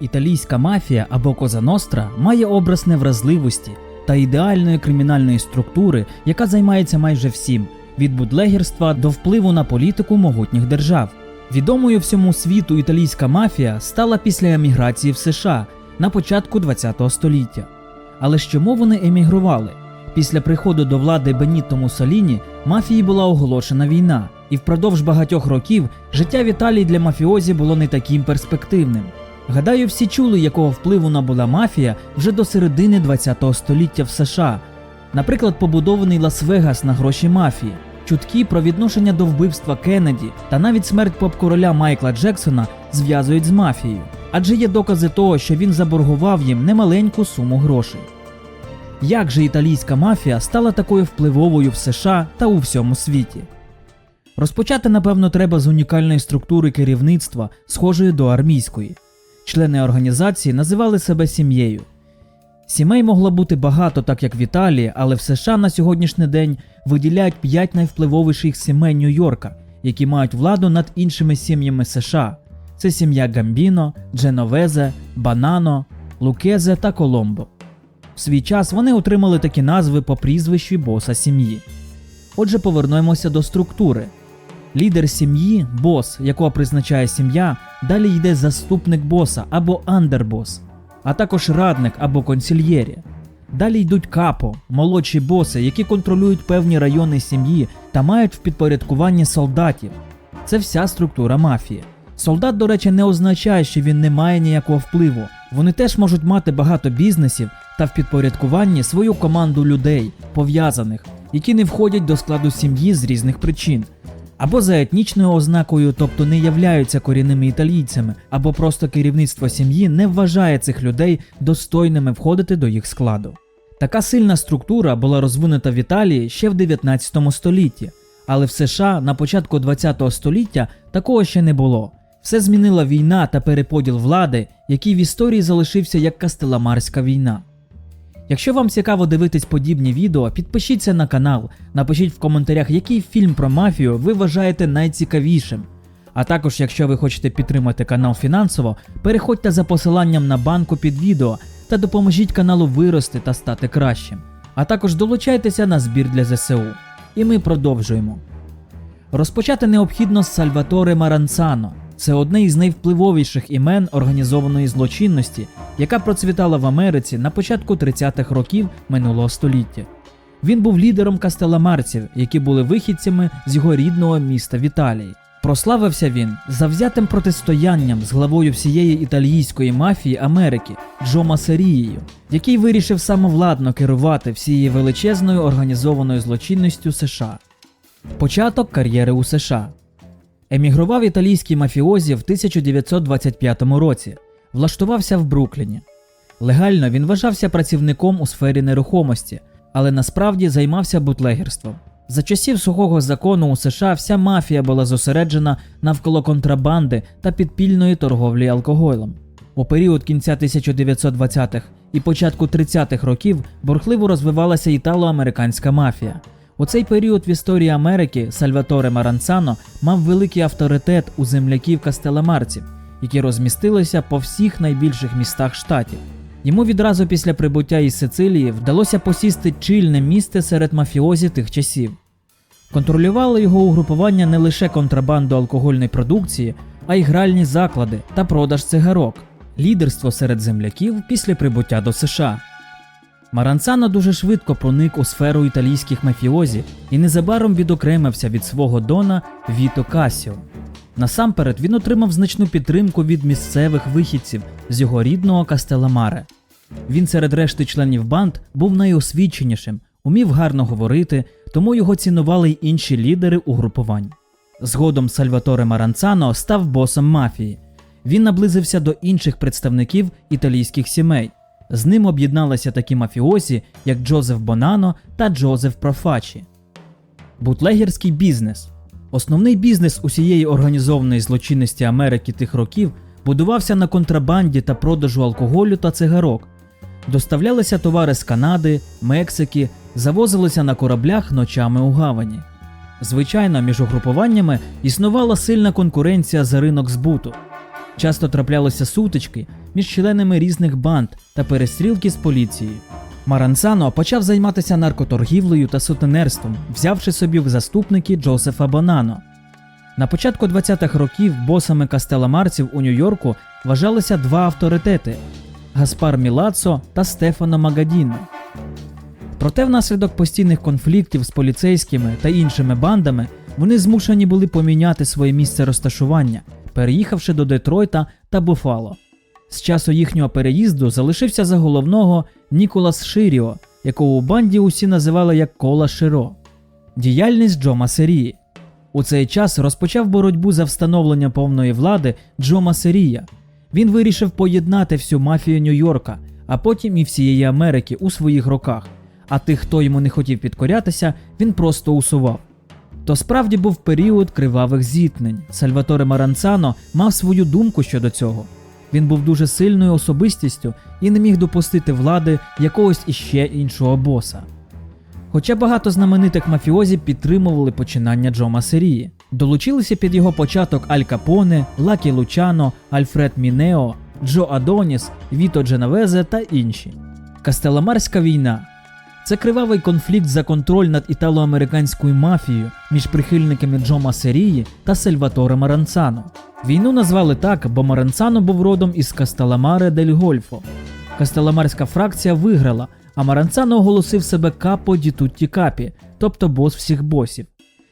Італійська мафія або Коза Ностра має образ невразливості та ідеальної кримінальної структури, яка займається майже всім від будлегерства до впливу на політику могутніх держав. Відомою всьому світу італійська мафія стала після еміграції в США на початку ХХ століття. Але ж чому вони емігрували? Після приходу до влади Беніто Муссоліні мафії була оголошена війна, і впродовж багатьох років життя в Італії для мафіозі було не таким перспективним. Гадаю, всі чули, якого впливу набула мафія вже до середини ХХ століття в США. Наприклад, побудований Лас-Вегас на гроші мафії, чутки про відношення до вбивства Кеннеді та навіть смерть поп-короля Майкла Джексона зв'язують з мафією, адже є докази того, що він заборгував їм немаленьку суму грошей. Як же італійська мафія стала такою впливовою в США та у всьому світі? Розпочати, напевно, треба з унікальної структури керівництва, схожої до армійської. Члени організації називали себе сім'єю. Сімей могло бути багато, так як в Італії, але в США на сьогоднішній день виділяють 5 найвпливовіших сімей Нью-Йорка, які мають владу над іншими сім'ями США. Це сім'я Гамбіно, Дженовезе, Банано, Лукезе та Коломбо. В свій час вони отримали такі назви по прізвищу боса сім'ї. Отже, повернемося до структури. Лідер сім'ї, бос, якого призначає сім'я, далі йде заступник боса або андербос, а також радник або консільєрі. Далі йдуть капо, молодші боси, які контролюють певні райони сім'ї та мають в підпорядкуванні солдатів. Це вся структура мафії. Солдат, до речі, не означає, що він не має ніякого впливу. Вони теж можуть мати багато бізнесів та в підпорядкуванні свою команду людей, пов'язаних, які не входять до складу сім'ї з різних причин. Або за етнічною ознакою, тобто не являються корінними італійцями, або просто керівництво сім'ї не вважає цих людей достойними входити до їх складу. Така сильна структура була розвинута в Італії ще в 19 столітті, але в США на початку 20 століття такого ще не було. Все змінила війна та переподіл влади, який в історії залишився як Кастеламарська війна. Якщо вам цікаво дивитись подібні відео, підпишіться на канал, напишіть в коментарях, який фільм про мафію ви вважаєте найцікавішим. А також, якщо ви хочете підтримати канал фінансово, переходьте за посиланням на банку під відео та допоможіть каналу вирости та стати кращим. А також долучайтеся на збір для ЗСУ. І ми продовжуємо. Розпочати необхідно з Сальваторе Маранцано. Це одне із найвпливовіших імен організованої злочинності, яка процвітала в Америці на початку 30-х років минулого століття. Він був лідером кастеламарців, які були вихідцями з його рідного міста в Італії. Прославився він завзятим протистоянням з главою всієї італійської мафії Америки Джо Масерією, який вирішив самовладно керувати всією величезною організованою злочинністю США. Початок кар'єри у США. Емігрував італійський мафіозі в 1925 році, влаштувався в Брукліні. Легально він вважався працівником у сфері нерухомості, але насправді займався бутлегерством. За часів сухого закону у США вся мафія була зосереджена навколо контрабанди та підпільної торговлі алкоголем. У період кінця 1920-х і початку 30-х років бурхливо розвивалася італо-американська мафія. У цей період в історії Америки Сальваторе Маранцано мав великий авторитет у земляків кастелемарців, які розмістилися по всіх найбільших містах штатів. Йому відразу після прибуття із Сицилії вдалося посісти чільне місце серед мафіозі тих часів. Контролювало його угрупування не лише контрабанду алкогольної продукції, а й гральні заклади та продаж цигарок, лідерство серед земляків після прибуття до США. Маранцано дуже швидко проник у сферу італійських мафіозі і незабаром відокремився від свого дона Віто Касіо. Насамперед він отримав значну підтримку від місцевих вихідців з його рідного Кастеламаре. Він серед решти членів банд був найосвіченішим, умів гарно говорити, тому його цінували й інші лідери угрупувань. Згодом Сальваторе Маранцано став босом мафії. Він наблизився до інших представників італійських сімей. З ним об'єдналися такі мафіозі, як Джозеф Бонано та Джозеф Профачі. Бутлегерський бізнес. Основний бізнес усієї організованої злочинності Америки тих років будувався на контрабанді та продажу алкоголю та цигарок. Доставлялися товари з Канади, Мексики, завозилися на кораблях ночами у гавані. Звичайно, між угрупуваннями існувала сильна конкуренція за ринок збуту. Часто траплялися сутички, між членами різних банд та перестрілки з поліцією. Маранцано почав займатися наркоторгівлею та сутенерством, взявши собі в заступники Джозефа Бонано. На початку 20-х років босами кастеламарців у Нью-Йорку вважалися два авторитети Гаспар Мілацо та Стефано Магадіно. Проте внаслідок постійних конфліктів з поліцейськими та іншими бандами вони змушені були поміняти своє місце розташування, переїхавши до Детройта та Буфало. З часу їхнього переїзду залишився за головного Ніколас Ширіо, якого у банді усі називали як Кола Широ. Діяльність Джо Масерії. У цей час розпочав боротьбу за встановлення повної влади Джо Масерія. Він вирішив поєднати всю мафію Нью-Йорка, а потім і всієї Америки у своїх руках. А тих, хто йому не хотів підкорятися, він просто усував. То справді був період кривавих зіткнень. Сальваторе Маранцано мав свою думку щодо цього. Він був дуже сильною особистістю і не міг допустити влади якогось іще іншого боса. Хоча багато знаменитих мафіозі підтримували починання Джо Масерії. Долучилися під його початок Аль Капоне, Лакі Лучано, Альфред Мінео, Джо Адоніс, Віто Дженавезе та інші. Кастеламарська війна це кривавий конфлікт за контроль над італо-американською мафією між прихильниками Джо Масерії та Сальваторе Маранцано. Війну назвали так, бо Маранцано був родом із Кастеламаре дель Гольфо. Кастеламарська фракція виграла, а Маранцано оголосив себе капо ді тутті капі, тобто бос всіх босів,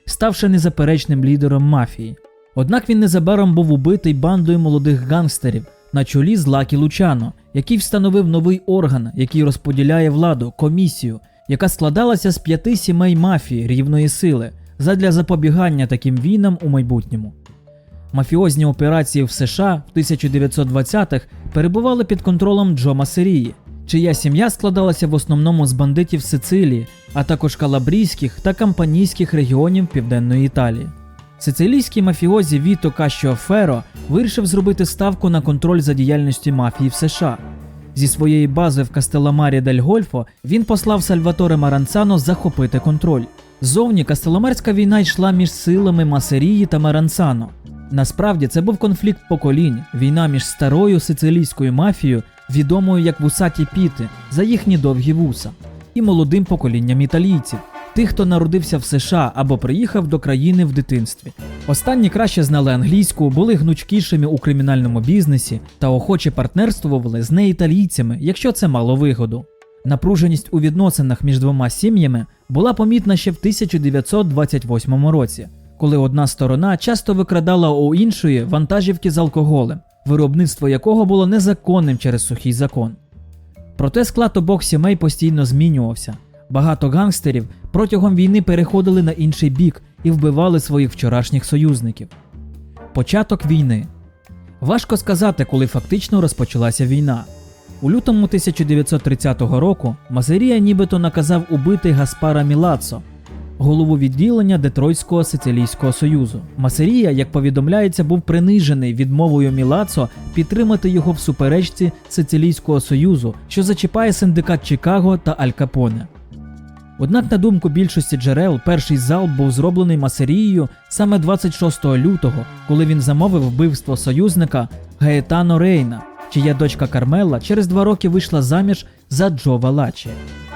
ставши незаперечним лідером мафії. Однак він незабаром був убитий бандою молодих гангстерів на чолі з Лакі Лучано, який встановив новий орган, який розподіляє владу, комісію, яка складалася з п'яти сімей мафії рівної сили задля запобігання таким війнам у майбутньому. Мафіозні операції в США в 1920-х перебували під контролем Джо Масерії, чия сім'я складалася в основному з бандитів Сицилії, а також калабрійських та кампанійських регіонів Південної Італії. Сицилійський мафіозі Віто Кащіо Феро вирішив зробити ставку на контроль за діяльністю мафії в США. Зі своєї бази в Кастеламарі дель Гольфо він послав Сальваторе Маранцано захопити контроль. Зовні Кастеламарська війна йшла між силами Масерії та Маранцано. Насправді це був конфлікт поколінь, війна між старою сицилійською мафією, відомою як вусаті піти, за їхні довгі вуса, і молодим поколінням італійців, тих, хто народився в США або приїхав до країни в дитинстві. Останні краще знали англійську, були гнучкішими у кримінальному бізнесі та охоче партнерствували з неіталійцями, якщо це мало вигоду. Напруженість у відносинах між двома сім'ями була помітна ще в 1928 році, коли одна сторона часто викрадала у іншої вантажівки з алкоголем, виробництво якого було незаконним через сухий закон. Проте склад обох сімей постійно змінювався. Багато гангстерів протягом війни переходили на інший бік і вбивали своїх вчорашніх союзників. Початок війни важко сказати, коли фактично розпочалася війна. У лютому 1930 року Мазерія нібито наказав убити Гаспара Мілацо, голову відділення Детройтського сицилійського союзу. Масерія, як повідомляється, був принижений відмовою Мілацо підтримати його в суперечці Сицилійського союзу, що зачіпає синдикат Чикаго та Аль Капоне. Однак, на думку більшості джерел, перший залп був зроблений Масерією саме 26 лютого, коли він замовив вбивство союзника Гаетано Рейна, чия дочка Кармела через два роки вийшла заміж за Джо Валачі.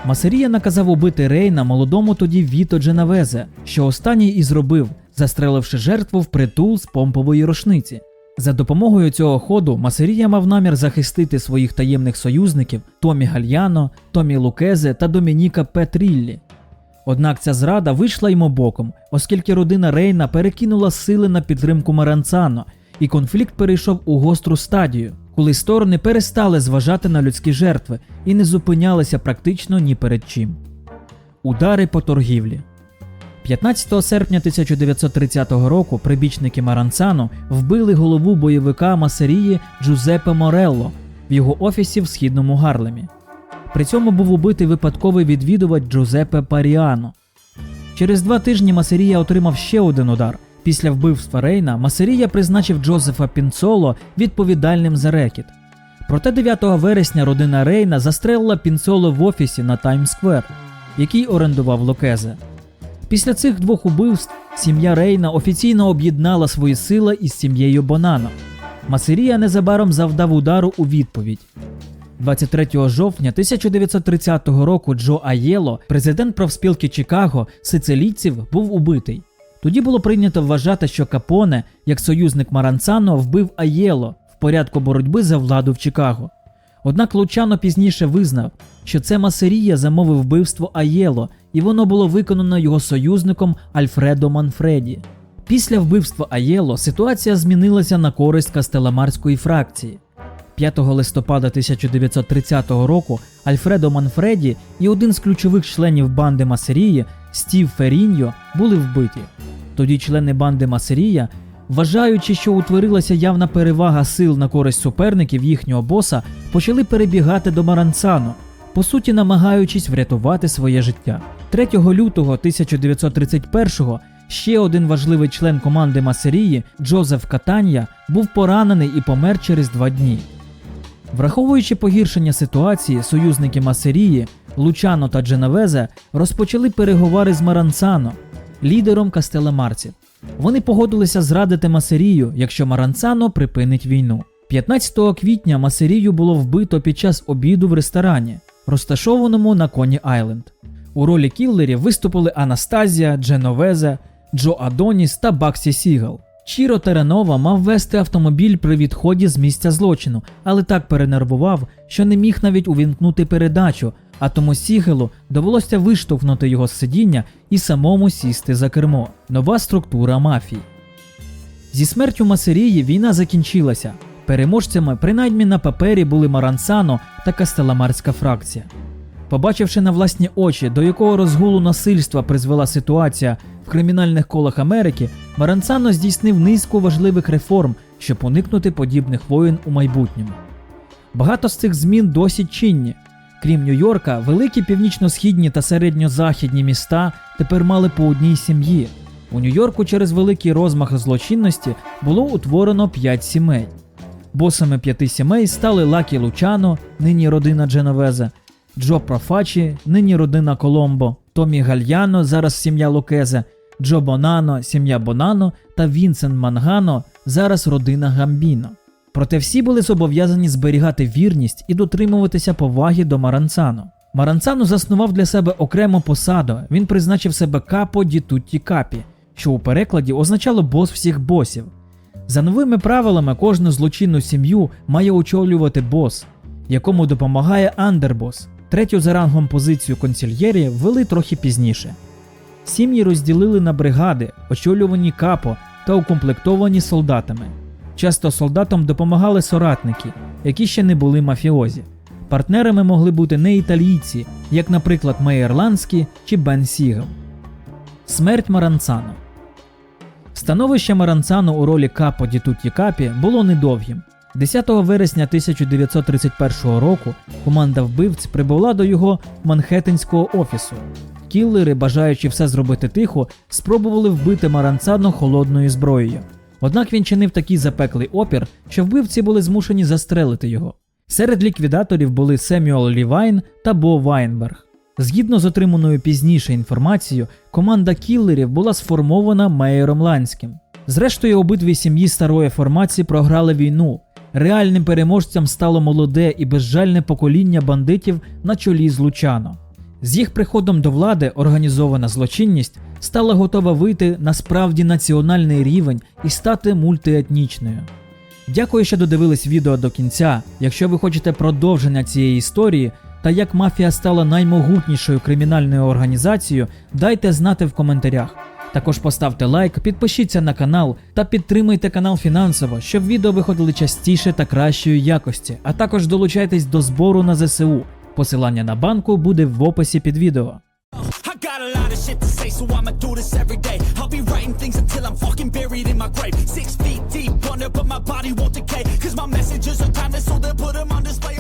Масерія наказав убити Рейна молодому тоді Віто Дженавезе, що останній і зробив, застреливши жертву в притул з помпової рушниці. За допомогою цього ходу Масерія мав намір захистити своїх таємних союзників Томі Гальяно, Томі Лукезе та Домініка Петріллі. Однак ця зрада вийшла йому боком, оскільки родина Рейна перекинула сили на підтримку Маранцано, і конфлікт перейшов у гостру стадію, коли сторони перестали зважати на людські жертви і не зупинялися практично ні перед чим. Удари по торгівлі. 15 серпня 1930 року прибічники Маранцано вбили голову бойовика Масерії Джузеппе Морелло в його офісі в східному Гарлемі. При цьому був убитий випадковий відвідувач Джузеппе Паріано. Через два тижні Масерія отримав ще один удар. Після вбивства Рейна Масерія призначив Джозефа Пінцоло відповідальним за рекет. Проте 9 вересня родина Рейна застрелила Пінцоло в офісі на Таймс-сквер, який орендував Локезе. Після цих двох убивств сім'я Рейна офіційно об'єднала свої сили із сім'єю Бонано. Масирія незабаром завдав удару у відповідь. 23 жовтня 1930 року Джо Аєло, президент профспілки Чикаго, сицилійців, був убитий. Тоді було прийнято вважати, що Капоне, як союзник Маранцано, вбив Аєло в порядку боротьби за владу в Чикаго. Однак Лучано пізніше визнав, що це Масерія замовив вбивство Аєло, і воно було виконано його союзником Альфредо Манфреді. Після вбивства Аєло ситуація змінилася на користь кастеламарської фракції. 5 листопада 1930 року Альфредо Манфреді і один з ключових членів банди Масерії Стів Феріньо були вбиті. Тоді члени банди Масерія, вважаючи, що утворилася явна перевага сил на користь суперників їхнього боса, почали перебігати до Маранцано, по суті намагаючись врятувати своє життя. 3 лютого 1931-го ще один важливий член команди Масерії Джозеф Катанья був поранений і помер через два дні. Враховуючи погіршення ситуації, союзники Масерії, Лучано та Дженовезе розпочали переговори з Маранцано, лідером кастелемарців. Вони погодилися зрадити Масерію, якщо Маранцано припинить війну. 15 квітня Масерію було вбито під час обіду в ресторані, розташованому на Коні Айленд. У ролі кіллерів виступили Анастазія, Дженовезе, Джо Адоніс та Баксі Сігал. Чіро Теренова мав вести автомобіль при відході з місця злочину, але так перенервував, що не міг навіть увімкнути передачу, а тому Сігелу довелося виштовхнути його з сидіння і самому сісти за кермо. Нова структура мафії. Зі смертю Масерії війна закінчилася. Переможцями, принаймні на папері, були Маранцано та Кастеламарська фракція. Побачивши на власні очі, до якого розгулу насильства призвела ситуація в кримінальних колах Америки, Маранцано здійснив низку важливих реформ, щоб уникнути подібних воєн у майбутньому. Багато з цих змін досі чинні. Крім Нью-Йорка, великі північно-східні та середньо-західні міста тепер мали по одній сім'ї. У Нью-Йорку через великий розмах злочинності було утворено п'ять сімей. Босами п'яти сімей стали Лакі Лучано, нині родина Дженовеза, Джо Профачі, нині родина Коломбо, Томі Гальяно, зараз сім'я Лукезе, Джо Бонано, сім'я Бонано та Вінсент Мангано, зараз родина Гамбіно. Проте всі були зобов'язані зберігати вірність і дотримуватися поваги до Маранцано. Маранцано заснував для себе окрему посаду, він призначив себе капо ді тутті капі, що у перекладі означало бос всіх босів. За новими правилами кожну злочинну сім'ю має очолювати бос, якому допомагає андербос. Третю за рангом позицію консільєрі ввели трохи пізніше. Сім'ї розділили на бригади, очолювані капо та укомплектовані солдатами. Часто солдатам допомагали соратники, які ще не були мафіозі. Партнерами могли бути не італійці, як, наприклад, Мейер Ланський чи Бен Сігел. Смерть Маранцано Становище Маранцано у ролі капо ді Тутті Капі було недовгим. 10 вересня 1931 року команда вбивць прибула до його манхеттенського офісу. Кіллери, бажаючи все зробити тихо, спробували вбити Маранцано холодною зброєю. Однак він чинив такий запеклий опір, що вбивці були змушені застрелити його. Серед ліквідаторів були Семюел Лівайн та Бо Вайнберг. Згідно з отриманою пізніше інформацією, команда кіллерів була сформована Мейером Ланським. Зрештою, обидві сім'ї старої формації програли війну. Реальним переможцем стало молоде і безжальне покоління бандитів на чолі з Лучано. З їх приходом до влади організована злочинність стала готова вийти на справді національний рівень і стати мультиетнічною. Дякую, що додивились відео до кінця. Якщо ви хочете продовження цієї історії та як мафія стала наймогутнішою кримінальною організацією, дайте знати в коментарях. Також поставте лайк, підпишіться на канал та підтримайте канал фінансово, щоб відео виходили частіше та кращої якості. А також долучайтесь до збору на ЗСУ. Посилання на банку буде в описі під відео. I got a lot of shit to say, so I'ma do this every day. I'll be writing things until I'm fucking buried in my grave. Six feet deep, wonder, but my body won't decay. Cause my messages are timeless, so they'll put them on display.